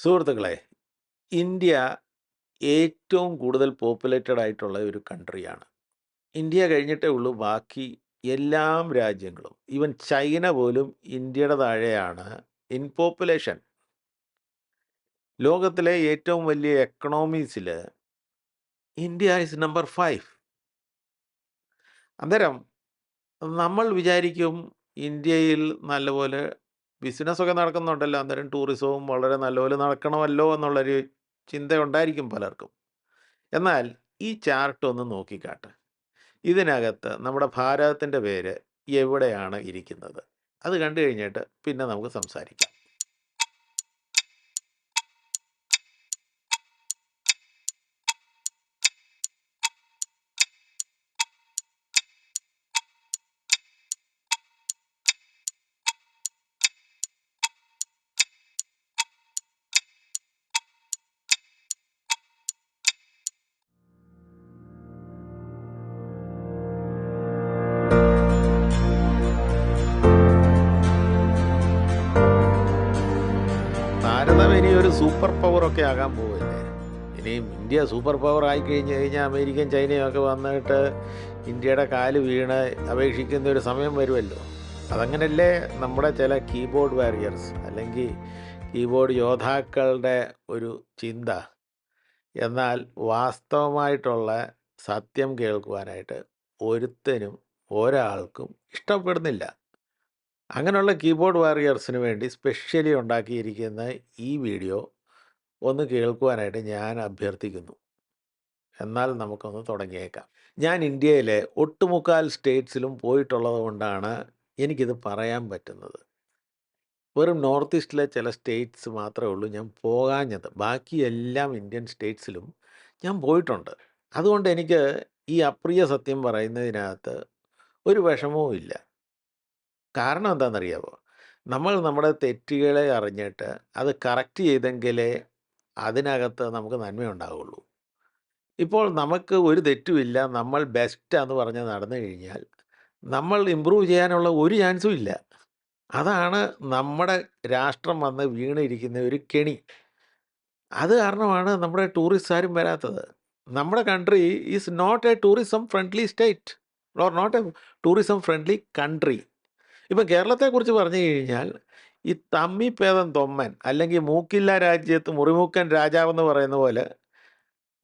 സുഹൃത്തുക്കളെ, ഇന്ത്യ ഏറ്റവും കൂടുതൽ പോപ്പുലേറ്റഡ് ആയിട്ടുള്ള ഒരു കൺട്രിയാണ്. ഇന്ത്യ കഴിഞ്ഞിട്ടേ ഉള്ളൂ ബാക്കി എല്ലാം രാജ്യങ്ങളും. ഈവൻ ചൈന പോലും ഇന്ത്യയുടെ താഴെയാണ് ഇൻ പോപ്പുലേഷൻ. ലോകത്തിലെ ഏറ്റവും വലിയ എക്കണോമീസിൽ ഇന്ത്യ ഇസ് നമ്പർ ഫൈവ് അന്നേരം നമ്മൾ വിചാരിക്കും ഇന്ത്യയിൽ നല്ലപോലെ ബിസിനസ്സൊക്കെ നടക്കുന്നുണ്ടല്ലോ. അന്നേരം ടൂറിസവും വളരെ നല്ലപോലെ നടക്കണമല്ലോ എന്നുള്ളൊരു ചിന്തയുണ്ടായിരിക്കും പലർക്കും. എന്നാൽ ഈ ചാർട്ട് ഒന്ന് നോക്കിക്കാട്ട്. ഇതിനകത്ത് നമ്മുടെ ഭാരതത്തിന്റെ പേര് എവിടെയാണ് ഇരിക്കുന്നത്? അത് കണ്ടു കഴിഞ്ഞിട്ട് പിന്നെ നമുക്ക് സംസാരിക്കാം. സൂപ്പർ പവറൊക്കെ ആകാൻ പോവുകയല്ലേ ഇനിയും ഇന്ത്യ സൂപ്പർ പവർ ആയി കഴിഞ്ഞ് കഴിഞ്ഞാൽ അമേരിക്കയും ചൈനയും ഒക്കെ വന്നിട്ട് ഇന്ത്യയുടെ കാൽ വീണ് അപേക്ഷിക്കുന്ന ഒരു സമയം വരുമല്ലോ. അതങ്ങനല്ലേ നമ്മുടെ ചില കീബോർഡ് വാരിയേഴ്സ് അല്ലെങ്കിൽ കീബോർഡ് യോദ്ധാക്കളുടെ ഒരു ചിന്ത. എന്നാൽ വാസ്തവമായിട്ടുള്ള സത്യം കേൾക്കുവാനായിട്ട് ഒരുത്തനും ഒരാൾക്കും ഇഷ്ടപ്പെടുന്നില്ല. അങ്ങനെയുള്ള കീബോർഡ് വാറിയേഴ്സിന് വേണ്ടി സ്പെഷ്യലി ഉണ്ടാക്കിയിരിക്കുന്ന ഈ വീഡിയോ ഒന്ന് കേൾക്കുവാനായിട്ട് ഞാൻ അഭ്യർത്ഥിക്കുന്നു. എന്നാൽ നമുക്കൊന്ന് തുടങ്ങിയേക്കാം. ഞാൻ ഇന്ത്യയിലെ ഒട്ടുമുക്കാൽ സ്റ്റേറ്റ്സിലും പോയിട്ടുള്ളത് കൊണ്ടാണ് എനിക്കിത് പറയാൻ പറ്റുന്നത്. വെറും നോർത്ത് ഈസ്റ്റിലെ ചില സ്റ്റേറ്റ്സ് മാത്രമേ ഉള്ളൂ ഞാൻ പോകാഞ്ഞത്. ബാക്കി എല്ലാം ഇന്ത്യൻ സ്റ്റേറ്റ്സിലും ഞാൻ പോയിട്ടുണ്ട്. അതുകൊണ്ട് എനിക്ക് ഈ അപ്രിയ സത്യം പറയുന്നതിനകത്ത് ഒരു വിഷമവും ഇല്ല. കാരണം എന്താണെന്നറിയാമോ? നമ്മൾ നമ്മുടെ തെറ്റുകളെ അറിഞ്ഞിട്ട് അത് കറക്റ്റ് ചെയ്തെങ്കിലേ അതിനകത്ത് നമുക്ക് നന്മയുണ്ടാവുള്ളൂ. ഇപ്പോൾ നമുക്ക് ഒരു തെറ്റുമില്ല. നമ്മൾ ബെസ്റ്റാന്ന് പറഞ്ഞ് നടന്നു കഴിഞ്ഞാൽ നമ്മൾ ഇമ്പ്രൂവ് ചെയ്യാനുള്ള ഒരു ചാൻസും ഇല്ല. അതാണ് നമ്മുടെ രാഷ്ട്രം വന്ന് വീണിരിക്കുന്ന ഒരു കെണി. അത് കാരണമാണ് നമ്മുടെ ടൂറിസ്റ്റ് ആരും വരാത്തത്. നമ്മുടെ country is not a tourism friendly state or not a tourism friendly country. ഇപ്പം കേരളത്തെക്കുറിച്ച് പറഞ്ഞു കഴിഞ്ഞാൽ ഈ തമ്മിപ്പേദം തൊമ്മൻ അല്ലെങ്കിൽ മൂക്കില്ല രാജ്യത്ത് മുറിമൂക്കൻ രാജാവെന്ന് പറയുന്ന പോലെ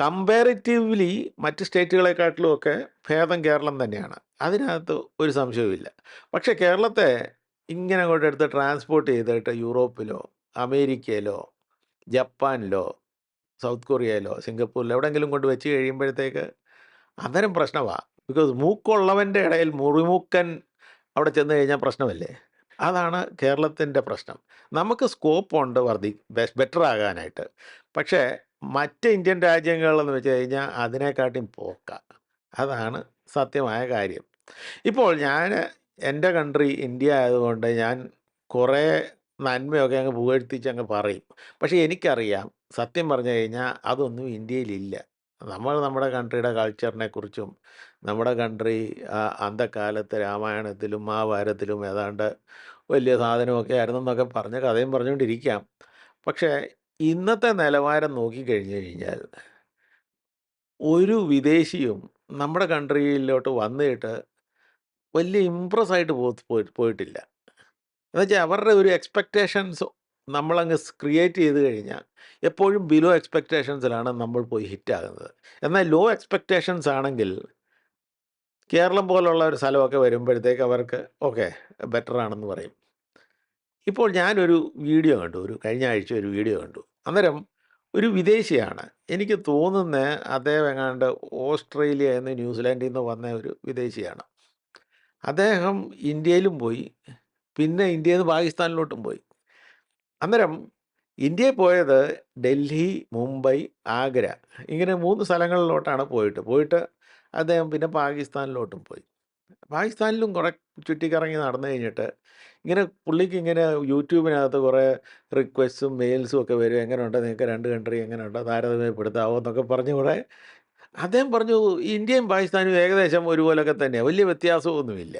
കമ്പാരിറ്റീവ്ലി മറ്റ് സ്റ്റേറ്റുകളെക്കാട്ടിലും ഒക്കെ ഭേദം കേരളം തന്നെയാണ്. അതിനകത്ത് ഒരു സംശയവുമില്ല. പക്ഷേ കേരളത്തെ ഇങ്ങനെ അങ്ങോട്ട് എടുത്ത് ട്രാൻസ്പോർട്ട് ചെയ്തിട്ട് യൂറോപ്പിലോ, അമേരിക്കയിലോ, ജപ്പാനിലോ, സൗത്ത് കൊറിയയിലോ, സിംഗപ്പൂരിലോ എവിടെയെങ്കിലും കൊണ്ട് വെച്ച് കഴിയുമ്പോഴത്തേക്ക് അന്നേരം പ്രശ്നമാണ് ബിക്കോസ് മൂക്കുള്ളവന്റെ ഇടയിൽ മുറിമൂക്കൻ അവിടെ ചെന്ന് കഴിഞ്ഞാൽ പ്രശ്നമല്ലേ. അതാണ് കേരളത്തിന്റെ പ്രശ്നം. നമുക്ക് സ്കോപ്പുണ്ട് വർദ്ധി ബെസ് ബെറ്റർ ആകാനായിട്ട്. പക്ഷേ മറ്റ് ഇന്ത്യൻ രാജ്യങ്ങളെന്ന് വെച്ച് കഴിഞ്ഞാൽ അതിനെക്കാട്ടിയും പോക്ക അതാണ് സത്യമായ കാര്യം. ഇപ്പോൾ ഞാൻ എന്റെ കൺട്രി ഇന്ത്യ ആയതുകൊണ്ട് ഞാൻ കുറേ നന്മയൊക്കെ അങ്ങ് പുകഴ്ത്തിച്ചങ്ങ് പറയും. പക്ഷേ എനിക്കറിയാം സത്യം പറഞ്ഞു കഴിഞ്ഞാൽ അതൊന്നും ഇന്ത്യയിലില്ല. നമ്മൾ നമ്മുടെ കൺട്രിയുടെ കൾച്ചറിനെ കുറിച്ചും നമ്മുടെ കൺട്രി അന്ധക്കാലത്ത് രാമായണത്തിലും മഹാഭാരതത്തിലും ഏതാണ്ട് വലിയ സാധനമൊക്കെ ആയിരുന്നു എന്നൊക്കെ പറഞ്ഞ് കഥയും പറഞ്ഞുകൊണ്ടിരിക്കാം. പക്ഷേ ഇന്നത്തെ നിലവാരം നോക്കിക്കഴിഞ്ഞു കഴിഞ്ഞാൽ ഒരു വിദേശിയും നമ്മുടെ കൺട്രിയിലോട്ട് വന്നിട്ട് വലിയ ഇംപ്രസ് ആയിട്ട് പോയി പോയിട്ടില്ല. എന്നുവെച്ചാൽ അവരുടെ ഒരു എക്സ്പെക്റ്റേഷൻസ് നമ്മളങ്ങ് ക്രിയേറ്റ് ചെയ്ത് കഴിഞ്ഞാൽ എപ്പോഴും ബിലോ എക്സ്പെക്റ്റേഷൻസിലാണ് നമ്മൾ പോയി ഹിറ്റാകുന്നത് എന്നാൽ ലോ എക്സ്പെക്റ്റേഷൻസ് ആണെങ്കിൽ കേരളം പോലുള്ള ഒരു സ്ഥലമൊക്കെ വരുമ്പോഴത്തേക്ക് അവർക്ക് ഓക്കെ ബെറ്റർ ആണെന്ന് പറയും. ഇപ്പോൾ ഞാനൊരു വീഡിയോ കണ്ടു. ഒരു കഴിഞ്ഞ ആഴ്ച ഒരു വീഡിയോ കണ്ടു. അന്നേരം ഒരു വിദേശിയാണ്. എനിക്ക് തോന്നുന്നത് അദ്ദേഹം എങ്ങാണ്ട് ഓസ്ട്രേലിയ എന്ന് ന്യൂസിലാൻഡിൽ നിന്ന് വന്ന ഒരു വിദേശിയാണ്. അദ്ദേഹം ഇന്ത്യയിലും പോയി. പിന്നെ ഇന്ത്യയിൽ നിന്ന് പാകിസ്ഥാനിലോട്ടും പോയി. അന്നേരം ഇന്ത്യയിൽ പോയത് ഡൽഹി, മുംബൈ, ആഗ്ര ഇങ്ങനെ മൂന്ന് സ്ഥലങ്ങളിലോട്ടാണ് പോയിട്ട്. പോയിട്ട് അദ്ദേഹം പിന്നെ പാകിസ്ഥാനിലോട്ടും പോയി. പാകിസ്ഥാനിലും കുറേ ചുറ്റിക്കറങ്ങി നടന്നു കഴിഞ്ഞിട്ട് ഇങ്ങനെ പുള്ളിക്ക് ഇങ്ങനെ യൂട്യൂബിനകത്ത് കുറേ റിക്വസ്റ്റും മെയിൽസും ഒക്കെ വരും. എങ്ങനെയുണ്ട് നിങ്ങൾക്ക് രണ്ട് കൺട്രി എങ്ങനെയുണ്ട് താരതമ്യപ്പെടുത്താവോ എന്നൊക്കെ പറഞ്ഞ് കുറേ അദ്ദേഹം പറഞ്ഞു ഇന്ത്യയും പാകിസ്ഥാനും ഏകദേശം ഒരുപോലൊക്കെ തന്നെയാണ് വലിയ വ്യത്യാസമൊന്നുമില്ല.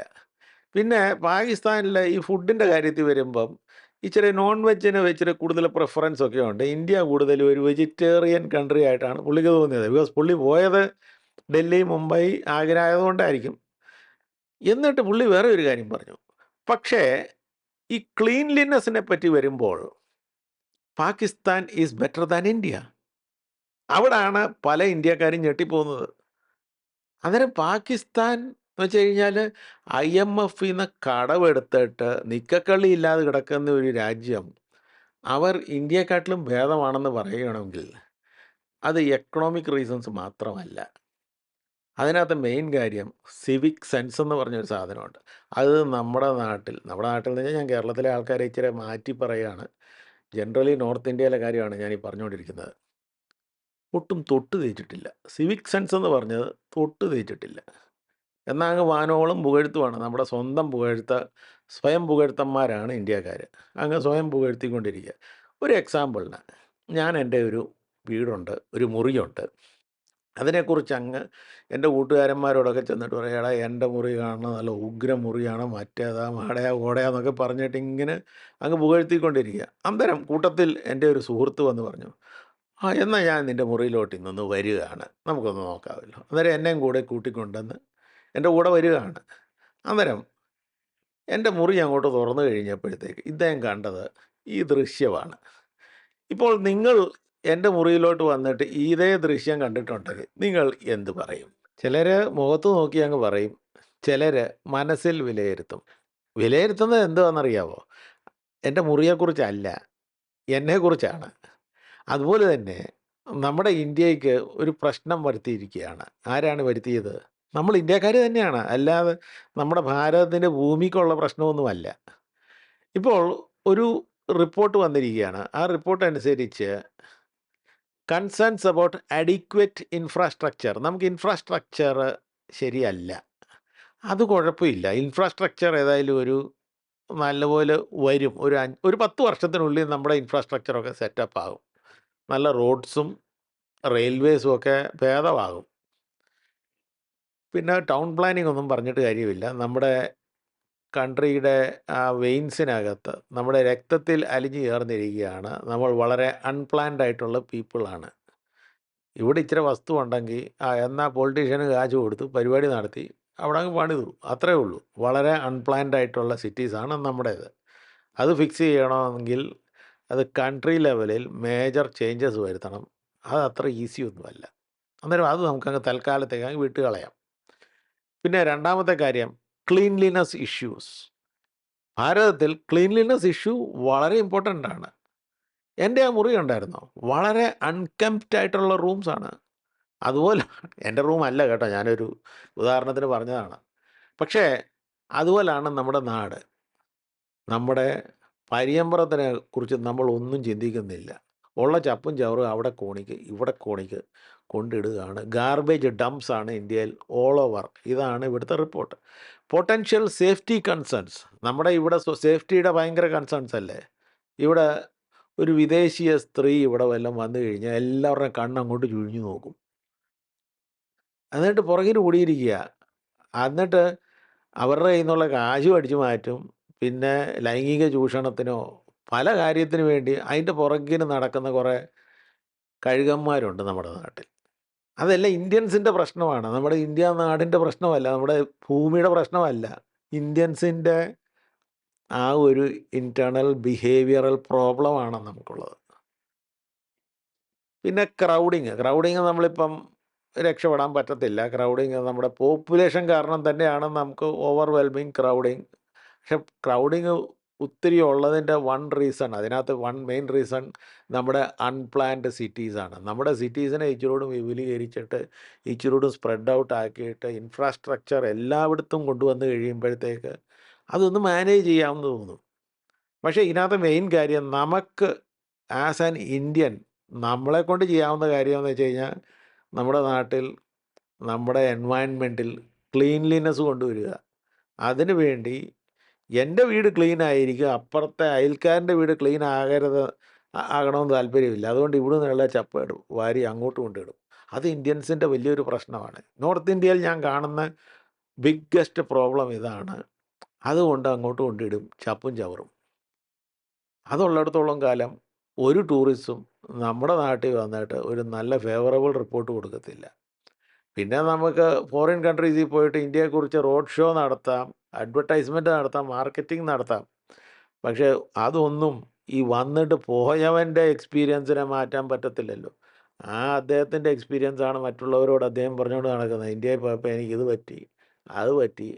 പിന്നെ പാകിസ്ഥാനിലെ ഈ ഫുഡിന്റെ കാര്യത്തിൽ വരുമ്പം ഇച്ചിരി നോൺ വെജിന് ഇച്ചിരി കൂടുതൽ പ്രിഫറൻസ് ഒക്കെ ഉണ്ട്. ഇന്ത്യ കൂടുതലും ഒരു വെജിറ്റേറിയൻ കൺട്രി ആയിട്ടാണ് പുള്ളിക്ക് തോന്നിയത്. ബിക്കോസ് പുള്ളി പോയത് ഡൽഹി മുംബൈ ആഗ്ര ആയതുകൊണ്ടായിരിക്കും എന്നിട്ട് പുള്ളി വേറെ ഒരു കാര്യം പറഞ്ഞു. പക്ഷേ ഈ ക്ലീൻലിനെസ്സിനെ പറ്റി വരുമ്പോൾ Pakistan is better than India അവിടാണ് പല ഇന്ത്യക്കാരും ഞെട്ടിപ്പോകുന്നത്. അന്നേരം പാകിസ്ഥാൻ എന്ന് വെച്ച് കഴിഞ്ഞാൽ ഐ എം എഫിൽ നിന്ന് കടമെടുത്തിട്ട് നിക്കക്കള്ളി ഇല്ലാതെ കിടക്കുന്ന ഒരു രാജ്യം അവർ ഇന്ത്യയെക്കാട്ടിലും ഭേദമാണെന്ന് പറയുകയാണെങ്കിൽ അത് എക്കണോമിക് റീസൺസ് മാത്രമല്ല. അതിനകത്ത് മെയിൻ കാര്യം സിവിക് സെൻസ് എന്ന് പറഞ്ഞൊരു സാധനമുണ്ട്. അത് നമ്മുടെ നാട്ടിൽ നമ്മുടെ നാട്ടിൽ നിന്ന് ഞാൻ കേരളത്തിലെ ആൾക്കാരെ ഇച്ചിരി മാറ്റി പറയുകയാണ് ജനറലി നോർത്ത് ഇന്ത്യയിലെ കാര്യമാണ് ഞാൻ ഈ പറഞ്ഞുകൊണ്ടിരിക്കുന്നത്. ഒട്ടും തൊട്ട് തേച്ചിട്ടില്ല സിവിക് സെൻസ് എന്ന് പറഞ്ഞത് തൊട്ട് തേച്ചിട്ടില്ല എന്നാൽ അങ്ങ് വാനോളം പുകഴ്ത്തുവാണ്. നമ്മുടെ സ്വന്തം പുകഴ്ത്ത സ്വയം പുകഴ്ത്തന്മാരാണ് ഇന്ത്യക്കാർ അങ്ങ് സ്വയം പുകഴ്ത്തിക്കൊണ്ടിരിക്കുക ഒരു എക്സാമ്പിളിന് ഞാൻ എന്റെ ഒരു വീടുണ്ട് ഒരു മുറിയുണ്ട്. അതിനെക്കുറിച്ച് അങ്ങ് എന്റെ കൂട്ടുകാരന്മാരോടൊക്കെ ചെന്നിട്ട് പറയാടാ എന്റെ മുറി കാണണം നല്ല ഉഗ്ര മുറിയാണ് മറ്റേതാ മാടയാ ഓടയാ എന്നൊക്കെ പറഞ്ഞിട്ട് ഇങ്ങനെ അങ്ങ് പുകഴ്ത്തിക്കൊണ്ടിരിക്കുക അന്തരം കൂട്ടത്തിൽ എന്റെ ഒരു സുഹൃത്ത് വന്ന് പറഞ്ഞു ആ എന്നാൽ ഞാൻ നിന്റെ മുറിയിലോട്ട് ഇന്നൊന്ന് വരികയാണ്. നമുക്കൊന്ന് നോക്കാമല്ലോ. അന്നേരം എന്നെയും കൂടെ കൂട്ടിക്കൊണ്ടെന്ന് എന്റെ കൂടെ വരികയാണ്. അന്നേരം എന്റെ മുറി അങ്ങോട്ട് തുറന്നു കഴിഞ്ഞപ്പോഴത്തേക്ക് ഇദ്ദേഹം കണ്ടത് ഈ ദൃശ്യമാണ്. ഇപ്പോൾ നിങ്ങൾ എന്റെ മുറിയിലോട്ട് വന്നിട്ട് ഇതേ ദൃശ്യം കണ്ടിട്ടുണ്ടെങ്കിൽ നിങ്ങൾ എന്ത് പറയും? ചിലർ മുഖത്ത് നോക്കി അങ്ങ് പറയും. ചിലർ മനസ്സിൽ വിലയിരുത്തും. വിലയിരുത്തുന്നത് എന്തുവാണെന്നറിയാവോ? എന്റെ മുറിയെക്കുറിച്ചല്ല എന്നെക്കുറിച്ചാണ്. അതുപോലെ തന്നെ നമ്മുടെ ഇന്ത്യയ്ക്ക് ഒരു പ്രശ്നം വരുത്തിയിരിക്കുകയാണ്. ആരാണ് വരുത്തിയത്? നമ്മൾ ഇന്ത്യക്കാർ തന്നെയാണ്. അല്ലാതെ നമ്മുടെ ഭാരതത്തിന്റെ ഭൂമിക്കുള്ള പ്രശ്നമൊന്നുമല്ല. ഇപ്പോൾ ഒരു റിപ്പോർട്ട് വന്നിരിക്കുകയാണ്. ആ റിപ്പോർട്ട് അനുസരിച്ച് കൺസേൺസ് അബൌട്ട് അഡിക്വറ്റ് ഇൻഫ്രാസ്ട്രക്ചർ നമുക്ക് ഇൻഫ്രാസ്ട്രക്ചർ ശരിയല്ല. അത് കുഴപ്പമില്ല. ഇൻഫ്രാസ്ട്രക്ചർ ഏതായാലും ഒരു നല്ലപോലെ വരും. ഒരു ഒരു പത്ത് വർഷത്തിനുള്ളിൽ നമ്മുടെ ഇൻഫ്രാസ്ട്രക്ചറൊക്കെ സെറ്റപ്പ് ആകും. നല്ല റോഡ്സും റെയിൽവേസും ഒക്കെ ഭേദമാകും. പിന്നെ ടൗൺ പ്ലാനിംഗ് ഒന്നും പറഞ്ഞിട്ട് കാര്യമില്ല. നമ്മുടെ കൺട്രിയുടെ ആ വെയിൻസിനകത്ത് നമ്മുടെ രക്തത്തിൽ അലിഞ്ഞു ചേർന്നിരിക്കുകയാണ്. നമ്മൾ വളരെ അൺപ്ലാൻഡ് ആയിട്ടുള്ള പീപ്പിളാണ്. ഇവിടെ ഇച്ചിരി വസ്തു ഉണ്ടെങ്കിൽ ആ എന്നാൽ പൊളിറ്റീഷ്യന് കാശ് കൊടുത്ത് പരിപാടി നടത്തി അവിടെ അങ്ങ് പണിതു അത്രേ ഉള്ളൂ. വളരെ അൺപ്ലാൻഡ് ആയിട്ടുള്ള സിറ്റീസാണ് നമ്മുടേത്. അത് ഫിക്സ് ചെയ്യണമെങ്കിൽ അത് കൺട്രി ലെവലിൽ മേജർ ചേഞ്ചസ് വരുത്തണം. അത് അത്ര ഈസി ഒന്നുമല്ല. അന്നേരം അത് നമുക്കങ്ങ് തൽക്കാലത്തേക്ക് അങ്ങ് പിന്നെ രണ്ടാമത്തെ കാര്യം ക്ലീൻലിനെസ് ഇഷ്യൂസ് ഭാരതത്തിൽ ക്ലീൻലിനെസ് ഇഷ്യൂ വളരെ ഇമ്പോർട്ടന്റ് ആണ്. എന്റെ ആ മുറി ഉണ്ടായിരുന്നു വളരെ അൺകംപ്റ്റ് ആയിട്ടുള്ള റൂംസാണ് അതുപോലെ എന്റെ റൂം അല്ല കേട്ടോ ഞാനൊരു ഉദാഹരണത്തിന് പറഞ്ഞതാണ്. പക്ഷേ അതുപോലാണ് നമ്മുടെ നാട്. നമ്മുടെ പര്യമ്പറത്തിനെ കുറിച്ച് നമ്മൾ ഒന്നും ചിന്തിക്കുന്നില്ല. ഉള്ള ചപ്പും ചവറും അവിടെ കോണിക്ക് ഇവിടെ കോണിക്ക് കൊണ്ടിടുകയാണ്. ഗാർബേജ് ഡംപ്സ് ആണ് ഇന്ത്യയിൽ ഓൾ ഓവർ ഇതാണ് ഇവിടുത്തെ റിപ്പോർട്ട് പൊട്ടൻഷ്യൽ സേഫ്റ്റി കൺസേൺസ് നമ്മുടെ ഇവിടെ സേഫ്റ്റിയുടെ ഭയങ്കര കൺസേൺസ് അല്ലേ? ഇവിടെ ഒരു വിദേശീയ സ്ത്രീ ഇവിടെ വല്ലതും വന്നു കഴിഞ്ഞാൽ എല്ലാവരുടെയും കണ്ണങ്ങോട്ട് ചുഴിഞ്ഞു നോക്കും. എന്നിട്ട് പുറകിന് കൂടിയിരിക്കുക എന്നിട്ട് അവരുടെ കയ്യിൽ നിന്നുള്ള കാശും അടിച്ചു മാറ്റും. പിന്നെ ലൈംഗിക ചൂഷണത്തിനോ പല കാര്യത്തിന് വേണ്ടി അതിന്റെ പുറകിന് നടക്കുന്ന കുറേ കഴുകന്മാരുണ്ട് നമ്മുടെ നാട്ടിൽ. അതല്ല ഇന്ത്യൻസിന്റെ പ്രശ്നമാണ്. നമ്മുടെ ഇന്ത്യ നാടിന്റെ പ്രശ്നമല്ല. നമ്മുടെ ഭൂമിയുടെ പ്രശ്നമല്ല. ഇന്ത്യൻസിന്റെ ആ ഒരു ഇന്റേർണൽ ബിഹേവിയറൽ പ്രോബ്ലമാണ് നമുക്കുള്ളത്. പിന്നെ ക്രൗഡിങ് ക്രൗഡിങ് നമ്മളിപ്പം രക്ഷപ്പെടാൻ പറ്റത്തില്ല. ക്രൗഡിങ് നമ്മുടെ പോപ്പുലേഷൻ കാരണം തന്നെയാണ് നമുക്ക് ഓവർവെൽമിങ് ക്രൗഡിങ് പക്ഷെ ക്രൗഡിങ് ഒത്തിരി ഉള്ളതിന്റെ വൺ റീസൺ അതിനകത്ത് വൺ മെയിൻ റീസൺ നമ്മുടെ അൺപ്ലാൻഡ് സിറ്റീസാണ് നമ്മുടെ സിറ്റീസിനെ ഇച്ചിരൂടും വിപുലീകരിച്ചിട്ട് ഇച്ചിരൂടും സ്പ്രെഡ് ഔട്ട് ആക്കിയിട്ട് ഇൻഫ്രാസ്ട്രക്ചർ എല്ലായിടത്തും കൊണ്ടുവന്ന് കഴിയുമ്പോഴത്തേക്ക് അതൊന്ന് മാനേജ് ചെയ്യാമെന്ന് തോന്നും പക്ഷേ ഇതിനകത്ത് മെയിൻ കാര്യം നമുക്ക് ആസ് ആൻ ഇന്ത്യൻ നമ്മളെ കൊണ്ട് ചെയ്യാവുന്ന കാര്യമെന്ന് വെച്ച് കഴിഞ്ഞാൽ നമ്മുടെ നാട്ടിൽ നമ്മുടെ എൻവയൺമെന്റിൽ ക്ലീൻലിനെസ് കൊണ്ടുവരിക. അതിനു വേണ്ടി എന്റെ വീട് ക്ലീൻ ആയിരിക്കും. അപ്പുറത്തെ അയൽക്കാരന്റെ വീട് ക്ലീൻ ആകരുത് ആകണമെന്ന് താല്പര്യമില്ല. അതുകൊണ്ട് ഇവിടെ നിന്നുള്ള ചപ്പ ഇടും. വാരി അങ്ങോട്ട് കൊണ്ടിടും അത് ഇന്ത്യൻസിന്റെ വലിയൊരു പ്രശ്നമാണ്. നോർത്ത് ഇന്ത്യയിൽ ഞാൻ കാണുന്ന ബിഗ്ഗസ്റ്റ് പ്രോബ്ലം ഇതാണ്. അതുകൊണ്ട് അങ്ങോട്ട് കൊണ്ടിടും ചപ്പും ചവറും. അതുള്ളിടത്തോളം കാലം ഒരു ടൂറിസ്റ്റും നമ്മുടെ നാട്ടിൽ വന്നിട്ട് ഒരു നല്ല ഫേവറബിൾ റിപ്പോർട്ട് കൊടുക്കത്തില്ല. പിന്നെ നമുക്ക് ഫോറിൻ കൺട്രീസിൽ പോയിട്ട് ഇന്ത്യയെക്കുറിച്ച് റോഡ് ഷോ നടത്താം, അഡ്വർടൈസ്മെന്റ് നടത്താം, മാർക്കറ്റിംഗ് നടത്താം. പക്ഷേ അതൊന്നും ഈ വന്നിട്ട് പോയവന്റെ എക്സ്പീരിയൻസിനെ മാറ്റാൻ പറ്റത്തില്ലല്ലോ. ആ അദ്ദേഹത്തിന്റെ എക്സ്പീരിയൻസാണ് മറ്റുള്ളവരോട് അദ്ദേഹം പറഞ്ഞുകൊണ്ട് നടക്കുന്നത്. ഇന്ത്യയിൽ പോയപ്പോൾ എനിക്കിത് പറ്റി, അത് പറ്റി,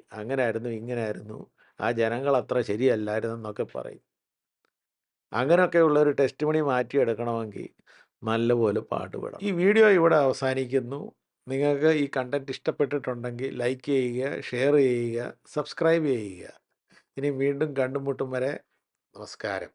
ഇങ്ങനെ ആയിരുന്നു ആ ജനങ്ങൾ അത്ര ശരിയല്ലായിരുന്നു എന്നൊക്കെ പറയും. അങ്ങനെയൊക്കെയുള്ള ഒരു ടെസ്റ്റിമണി മാറ്റിയെടുക്കണമെങ്കിൽ നല്ലപോലെ പാടുപെടണം. ഈ വീഡിയോ ഇവിടെ അവസാനിക്കുന്നു. നിങ്ങൾക്ക് ഈ കണ്ടന്റ് ഇഷ്ടപ്പെട്ടിട്ടുണ്ടെങ്കിൽ ലൈക്ക് ചെയ്യുക, ഷെയർ ചെയ്യുക, സബ്സ്ക്രൈബ് ചെയ്യുക. ഇനി വീണ്ടും കണ്ടുമുട്ടും വരെ നമസ്കാരം.